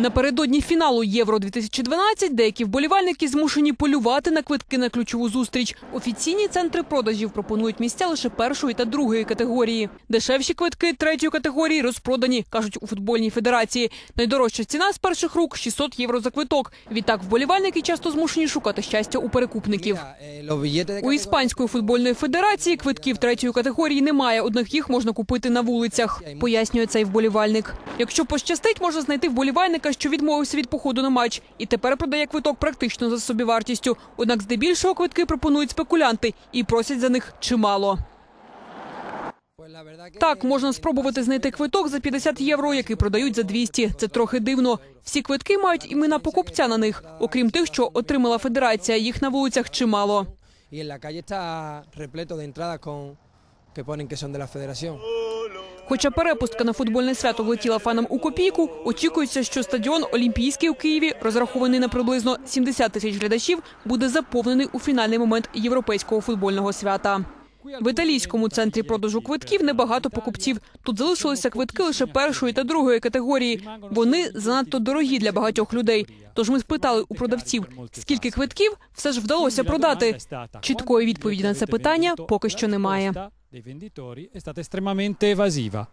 Напередодні фіналу Євро 2012 деякі вболівальники змушені полювати на квитки на ключову зустріч. Офіційні центри продажів пропонують місця лише першої та другої категорії. Дешевші квитки третьої категорії розпродані, кажуть у футбольній федерації. Найдорожча ціна з перших рук 600 євро за квиток. Відтак вболівальники часто змушені шукати щастя у перекупників. У іспанської футбольної федерації квитків третьої категорії немає. Однак їх можна купити на вулицях. Пояснює цей вболівальник. Якщо пощастить, можна знайти вболівальника, що відмовився від походу на матч, і тепер продає квиток практично за собівартістю. Однак, здебільшого квитки пропонують спекулянти і просять за них чимало. Так, можна спробувати знайти квиток за 50 євро, який продають за 200. Це трохи дивно. Всі квитки мають імена покупця на них, окрім тих, що отримала федерація. Їх на вулицях чимало. En la calle está repleto de entradas con que ponen que son de. Хоча перепустка на футбольне свято влетіла фанам у копійку, очікується, що стадіон Олімпійський у Києві, розрахований на приблизно 70 тисяч глядачів, буде заповнений у фінальний момент європейського футбольного свята. В італійському центрі продажу квитків небагато покупців. Тут залишилися квитки лише першої та другої категорії. Вони занадто дорогі для багатьох людей. Тож ми спитали у продавців, скільки квитків все ж вдалося продати. Чіткої відповіді на це питання поки що немає. Dei venditori è stata estremamente evasiva.